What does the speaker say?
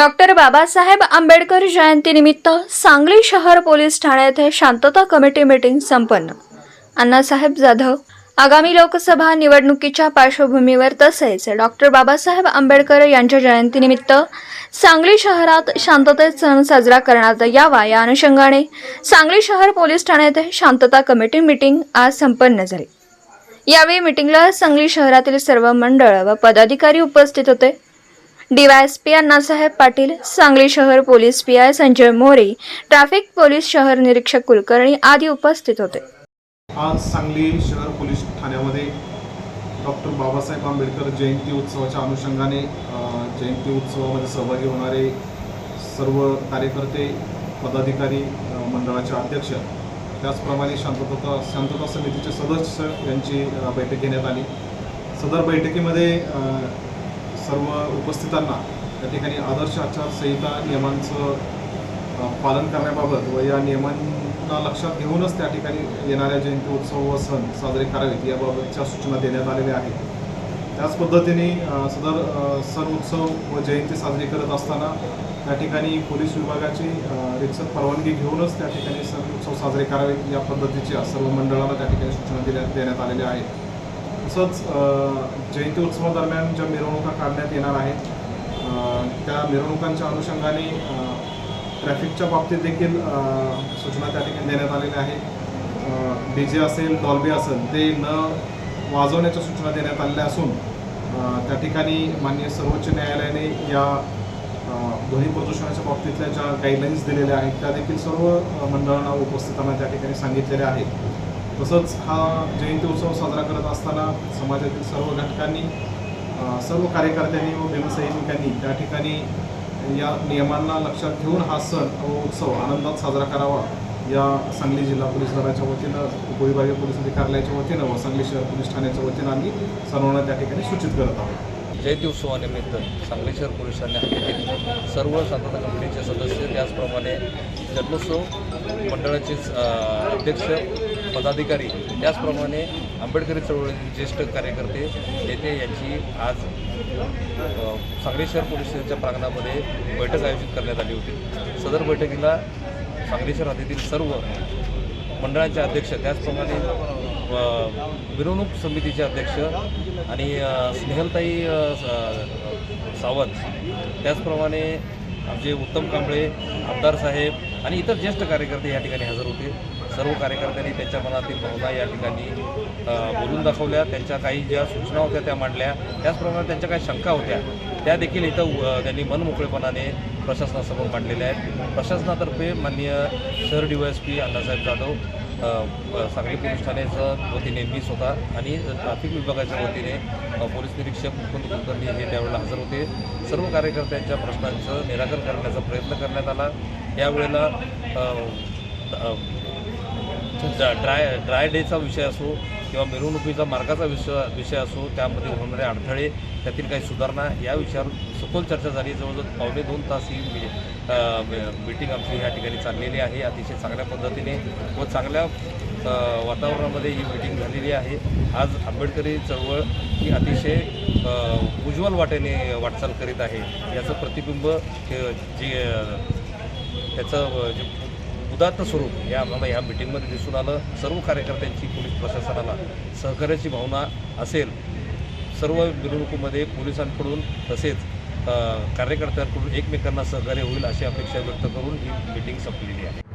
Doctor Babasaheb Ambedkar जयंतीनिमित्त सांगली शहर police Thane येथे शांतता कमिटी मीटिंग संपन्न. अण्णासाहेब जाधव आगामी लोकसभा निवडणुकीच्या पार्श्वभूमीवर तसेच डॉक्टर बाबासाहेब आंबेडकर यांच्या जयंतीनिमित्त सांगली शहरात शांततेत सण साजरा करण्यात यावा या अनुषंगाने सांगली शहर पोलीस ठाणे येथे शांतता कमिटी मीटिंग आज संपन्न झाली. यावेळी मीटिंगला सांगली शहरातील सर्व मंडळ व पदाधिकारी उपस्थित होते. डीवायएसपी अण्णासाहेब पाटील सांगली शहर police P I Sanjay More traffic police शहर निरीक्षक कुलकर्णी आदी उपस्थित होते. आज सांगली शहर पोलीस ठाण्यामध्ये डॉक्टर बाबासाहेब आंबेडकर जयंती उत्सवाच्या अनुषंगाने जयंती उत्सवामध्ये सहभागी होणारे सर्व कार्यकर्ते पदाधिकारी मंडळाचे अध्यक्ष त्याचप्रमाणे शांतता शांतता समितीचे सदस्य यांची बैठक घेण्यात आली. सदर बैठकीमध्ये सर्व उपस्थितांना त्या ठिकाणी आदर्श आचारसंहिता नियमांचं पालन करण्याबाबत व या नियमांना लक्षात घेऊनच त्या ठिकाणी येणाऱ्या जयंती उत्सव व सण साजरे करावेत याबाबतच्या सूचना देण्यात आलेल्या आहेत. त्याच पद्धतीने सदर सण उत्सव व जयंती साजरी करत असताना त्या ठिकाणी पोलीस विभागाची अ, परवानगी घेऊनच त्या ठिकाणी सण उत्सव साजरे करावेत या पद्धतीच्या सर्व मंडळांना त्या ठिकाणी सूचना दिल्या देण्यात आलेल्या आहेत. तसंच जयंती उत्सवादरम्यान ज्या मिरवणुका काढण्यात येणार आहेत त्या मिरवणुकांच्या अनुषंगाने ट्रॅफिकच्या बाबतीत देखील सूचना त्या ठिकाणी देण्यात आलेल्या आहेत. डी जे असेल डॉल्बी असेल ते न वाजवण्याच्या सूचना देण्यात आलेल्या असून त्या ठिकाणी माननीय सर्वोच्च न्यायालयाने या ध्वनी प्रदूषणाच्या बाबतीतल्या ज्या गाईडलाईन्स दिलेल्या आहेत त्या देखील सर्व मंडळांना उपस्थितांना त्या ठिकाणी सांगितलेल्या आहेत. तसंच हा जयंती उत्सव साजरा करत असताना समाजातील सर्व घटकांनी सर्व कार्यकर्त्यांनी व भीमसैनिकांनी त्या ठिकाणी या नियमांना लक्षात घेऊन हा सण व उत्सव आनंदात साजरा करावा या सांगली जिल्हा पोलीस दलाच्या वतीनं उपविभागीय पोलीस अधिकाऱ्याच्या वतीनं व सांगली शहर पोलीस ठाण्याच्या वतीनं आम्ही सर्वांना त्या ठिकाणी सूचित करत आहोत. जयंती उत्सवानिमित्त सांगली शहर पोलिसांनी हद्दीतील सर्व शांतता कमिटीचे सदस्य त्याचप्रमाणे जन्मोत्सव मंडळाचे अध्यक्ष पदाधिकारी. त्याचप्रमाणे आंबेडकरी चळवळीतील ज्येष्ठ कार्यकर्ते नेते यांची आज सांगली शहर पोलीस स्टेशनच्या प्रांगणामध्ये बैठक आयोजित करण्यात आली होती. सदर बैठकीला सांगली शहर हद्दीतील सर्व मंडळांचे अध्यक्ष त्याचप्रमाणे मिरवणूक समितीचे अध्यक्ष आणि स्नेहलताई सावंत त्याचप्रमाणे आमचे उत्तम कांबळे आमदार साहेब आणि इतर ज्येष्ठ कार्यकर्ते या ठिकाणी हजर होते. सर्व कार्यकर्त्यांनी त्यांच्या मनातील भावना या ठिकाणी बोलून दाखवल्या. त्यांच्या काही ज्या सूचना होत्या त्या मांडल्या. त्याचप्रमाणे त्यांच्या काही शंका होत्या त्या देखील इथं त्यांनी मनमोकळेपणाने प्रशासनासमोर मांडलेल्या आहेत. प्रशासनातर्फे माननीय शहर D Y S P Annasaheb Jadhav Sangli police ठाण्याच्या वतीने मी स्वतः आणि ट्रॅफिक विभागाच्या वतीने पोलीस निरीक्षक मुकुंद कुलकर्णी हे त्यावेळेला हजर होते. सर्व कार्यकर्त्यांच्या प्रश्नांचं निराकरण करण्याचा प्रयत्न करण्यात आला. यावेळेला ड्राय ड्राय डेचा विषय असो किंवा मिरवणुकीचा मार्गाचा विषय विषय असो त्यामध्ये होणारे अडथळे त्यातील काही सुधारणा या विषयावर सखोल चर्चा झाली. जवळजवळ पावणे दोन तास ही मी मीटिंग आमची ह्या ठिकाणी चाललेली आहे. अतिशय चांगल्या पद्धतीने व चांगल्या वातावरणामध्ये ही मीटिंग झालेली आहे. आज आंबेडकरी चळवळ ही अतिशय उज्ज्वल वाटेने वाटचाल करीत आहे. याचं प्रतिबिंब हे जे त्याचं जे उदात्त स्वरूप हे आम्हाला ह्या मिटिंगमध्ये दिसून आलं. सर्व कार्यकर्त्यांची पोलीस प्रशासनाला सहकार्याची भावना असेल सर्व मिरवणुकीमध्ये पोलिसांकडून तसेच कार्यकर्त्यांकडून एकमेकांना सहकार्य होईल अशी अपेक्षा व्यक्त करून ही मिटिंग संपलेली आहे.